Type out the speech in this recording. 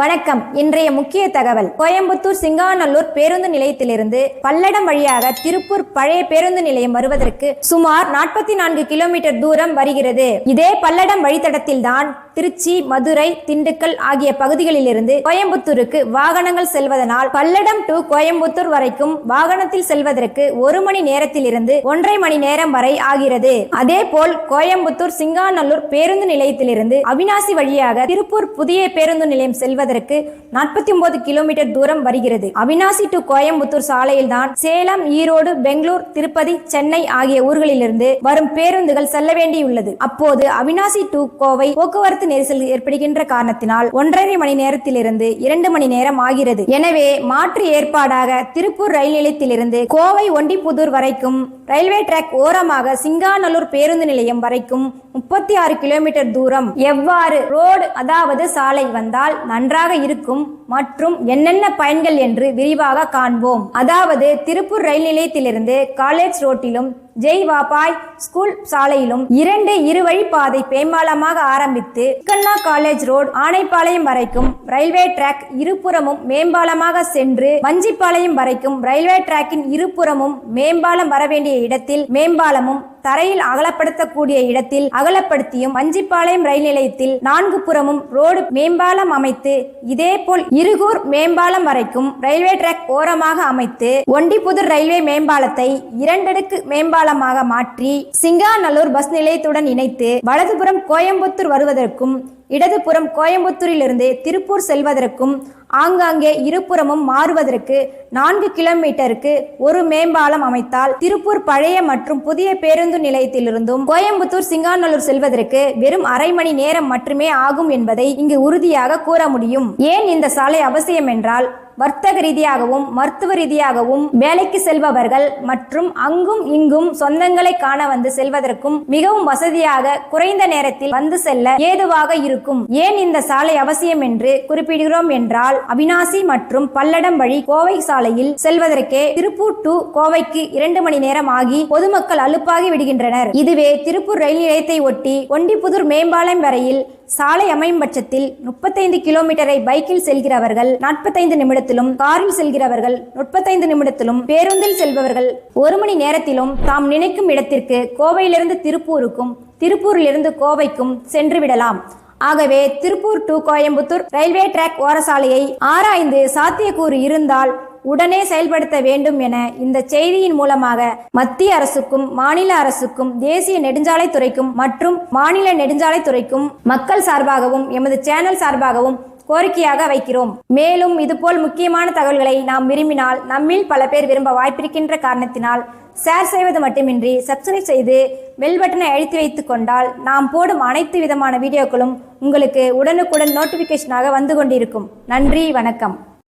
வணக்கம். இன்றைய முக்கிய தகவல். கோயம்புத்தூர் சிங்காநல்லூர் பேருந்து நிலையத்திலிருந்து பல்லடம் வழியாக திருப்பூர் பழைய பேருந்து நிலையம் வருவதற்கு சுமார் நாற்பத்தி நான்கு கிலோமீட்டர் தூரம் வருகிறது. இதே பல்லடம் வழித்தடத்தில் தான் திருச்சி மதுரை திண்டுக்கல் ஆகிய பகுதிகளிலிருந்து கோயம்புத்தூருக்கு வாகனங்கள் செல்வதனால் பல்லடம் டு கோயம்புத்தூர் வரைக்கும் வாகனத்தில் செல்வதற்கு ஒரு மணி நேரத்திலிருந்து ஒன்றரை மணி நேரம் வரை ஆகிறது. அதே போல் கோயம்புத்தூர் சிங்காநல்லூர் பேருந்து நிலையத்திலிருந்து அவினாசி வழியாக திருப்பூர் புதிய பேருந்து நிலையம் செல்வதற்கு நாற்பத்தி ஒன்பது கிலோமீட்டர் தூரம் வருகிறது. அவினாசி டு கோயம்புத்தூர் சாலையில் தான் சேலம் ஈரோடு பெங்களூர் திருப்பதி சென்னை ஆகிய ஊர்களிலிருந்து வரும் பேருந்துகள் செல்ல வேண்டியுள்ளது. அப்போது அவினாசி டு கோவை போக்குவரத்து நெரிசல் ஏற்படுகின்ற காரணத்தினால் ஒன்றரை மணி நேரத்திலிருந்து இரண்டு மணி நேரம் ஆகிறது. எனவே மாற்று ஏற்பாடாக திருப்பூர் ரயில் நிலையத்திலிருந்து கோவை ஒண்டிப்புதூர் வரைக்கும் ரயில்வே டிராக் ஓரமாக சிங்காநல்லூர் பேருந்து நிலையம் வரைக்கும் முப்பத்தி ஆறு கிலோமீட்டர் தூரம். எவ்வாறு ரோடு அதாவது சாலை வந்தால் நன்றாக இருக்கும் மற்றும் என்னென்ன பயன்கள் என்று விரிவாக காண்போம். அதாவது திருப்பூர் ரயில் நிலையத்திலிருந்து காலேஜ் ரோட்டிலும் ஜெய் வாபாய் ஸ்கூல் சாலையிலும் இரண்டு இருவழி பாதை மேம்பாலமாக ஆரம்பித்து கண்ணா காலேஜ் ரோடு ஆனைப்பாளையம் வரைக்கும் ரயில்வே டிராக் இருபுறமும் மேம்பாலமாக சென்று வஞ்சிப்பாளையம் வரைக்கும் ரயில்வே டிராக்கின் இருபுறமும் மேம்பாலம் வர வேண்டிய இடத்தில் மேம்பாலமும் தரையில் அகலப்படுத்தக்கூடிய இடத்தில் அகலப்படுத்தியும் வஞ்சிப்பாளையம் ரயில் நிலையத்தில் நான்கு புறமும் ரோடு மேம்பாலம் அமைத்து இதேபோல் இருகூர் மேம்பாலம் வரைக்கும் ரயில்வே டிராக் ஓரமாக அமைத்து ஒண்டிபுதூர் ரயில்வே மேம்பாலத்தை இரண்டடுக்கு மேம்பாலமாக மாற்றி சிங்காநல்லூர் பஸ் நிலையத்துடன் இணைத்து வலதுபுறம் கோயம்புத்தூர் வருவதற்கும் இடதுபுறம் கோயம்புத்தூரிலிருந்து திருப்பூர் செல்வதற்கும் ஆங்காங்கே இருபுறமும் மாறுவதற்கு நான்கு கிலோமீட்டருக்கு ஒரு மேம்பாலம் அமைத்தால் திருப்பூர் பழைய மற்றும் புதிய பேருந்து நிலையத்திலிருந்தும் கோயம்புத்தூர் சிங்காநல்லூர் செல்வதற்கு வெறும் அரை மணி நேரம் மட்டுமே ஆகும் என்பதை இங்கு உறுதியாக கூற முடியும். ஏன் இந்த சாலை அவசியம் என்றால் வர்த்தக ரீதியாகவும் மருத்துவ ரீதியாகவும் வேலைக்கு செல்பவர்கள் மற்றும் அங்கும் இங்கும் சொந்தங்களை காண வந்து செல்வதற்கும் மிகவும் வசதியாக குறைந்த நேரத்தில் வந்து செல்ல ஏதுவாக இருக்கும். ஏன் இந்த சாலை அவசியம் என்று குறிப்பிடுகிறோம் என்றால் அவினாசி மற்றும் பல்லடம் வழி கோவை சாலையில் செல்வதற்கே திருப்பூர் டு கோவைக்கு இரண்டு மணி நேரம் ஆகி பொதுமக்கள் அலுப்பாகி விடுகின்றனர். இதுவே திருப்பூர் ரயில் நிலையத்தை ஒட்டி ஒண்டிப்புதூர் மேம்பாலம் வரையில் சாலை அமையும் பட்சத்தில் முப்பத்தைந்து கிலோமீட்டரை பைக்கில் செல்கிறவர்கள் நாற்பத்தைந்து நிமிடத்திலும் காரில் செல்கிறவர்கள் முப்பத்தைந்து நிமிடத்திலும் பேருந்தில் செல்பவர்கள் ஒரு மணி நேரத்திலும் தாம் நினைக்கும் இடத்திற்கு கோவையிலிருந்து திருப்பூருக்கும் திருப்பூரிலிருந்து கோவைக்கும் சென்று விடலாம். ஆகவே Tiruppur to Coimbatore railway track ஓரசாலையை ஆராய்ந்து சாத்தியக்கூறு இருந்தால் உடனே செயல்படுத்த வேண்டும் என இந்த செய்தியின் மூலமாக மத்திய அரசுக்கும் மாநில அரசுக்கும் தேசிய நெடுஞ்சாலைத்துறைக்கும் மற்றும் மாநில நெடுஞ்சாலை துறைக்கும் மக்கள் சார்பாகவும் எமது சேனல் சார்பாகவும் கோரிக்கையாக வைக்கிறோம். மேலும் இதுபோல் முக்கியமான தகவல்களை நாம் விரும்பினால் நம்மில் பல பேர் விரும்ப வாய்ப்பிருக்கின்ற காரணத்தினால் ஷேர் செய்வது மட்டுமின்றி சப்ஸ்கிரைப் செய்து பெல் பட்டனை அழித்து வைத்துக் கொண்டால் நாம் போடும் அனைத்து விதமான வீடியோக்களும் உங்களுக்கு உடனுக்குடன் நோட்டிபிகேஷனாக வந்து கொண்டிருக்கும். நன்றி வணக்கம்.